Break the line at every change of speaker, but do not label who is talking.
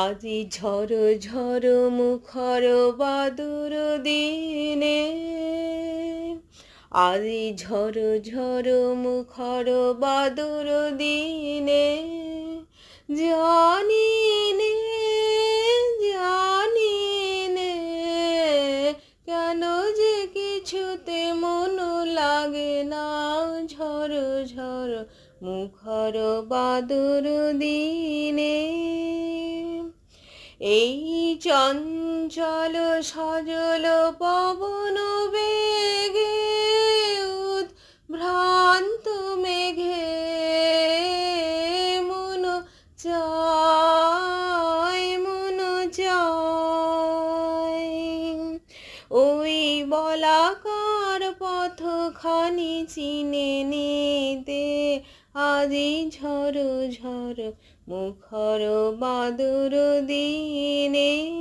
আজি ঝড় ঝড় মুখর বাদুর দিনে, আজি ঝড় ঝড় মুখর বাদুর দিনে জানি নে জানি নে কেন যে কিছুতে মন লাগে না ঝড় ঝড় মুখর বাদুর দিনে। এই চঞ্চল সজল পবন বেগে ভ্রান্ত মেঘে মন চায় মন চায়। ওই বলাকার পথখানি চিনে নিতে আজি ঝড় ঝড় মুখর বাদুর দিনে